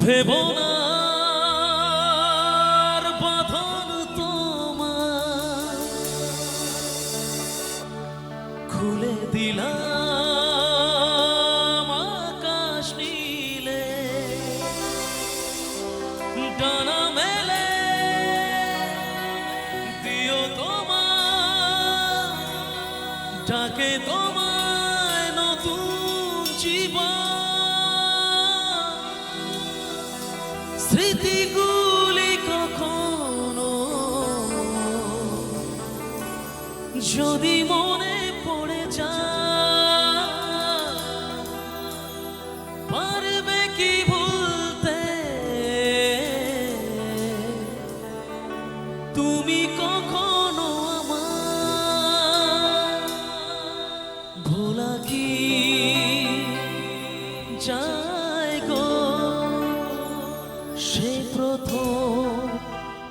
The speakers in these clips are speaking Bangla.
ভেবনার বাঁধন তোমার খুলে দিলাম আকাশ নীলে। ডানা মেলে, দিও তোমার ডাকে তোমায় নতুন জীবন। স্মৃতিগুলি কখনো যদি মনে পড়ে যায়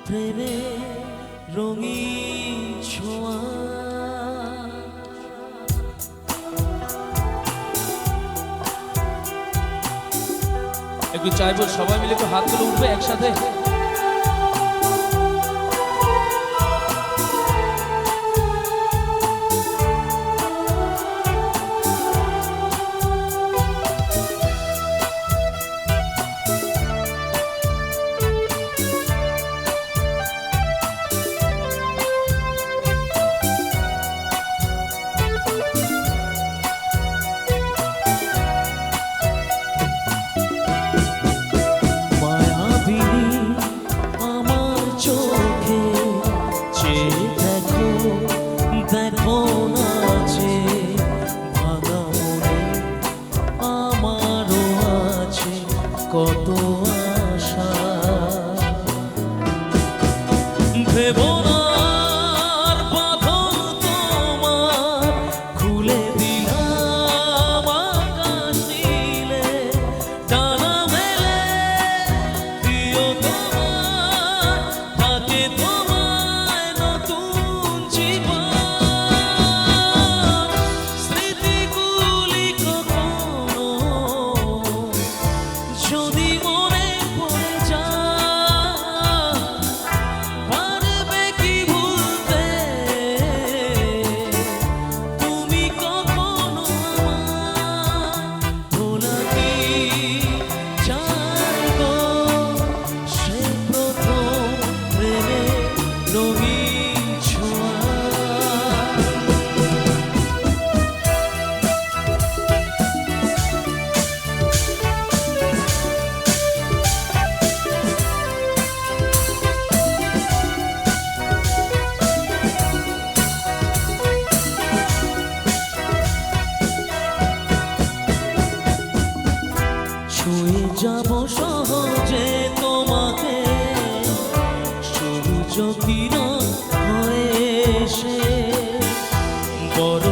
প্রেমে রঙিন ছোঁয়া। একটু চাইব সবাই মিলে একটু হাত হাতগুলো উঠবে একসাথে। Oh. যাব সহজে তোমাকে। সূর্য কিরণ হয়ে এসে বড়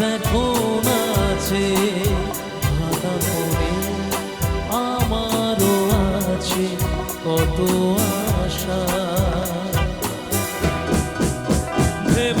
এখন আছে ভাঙা মনে আমারও আছে কত আশা। ভেব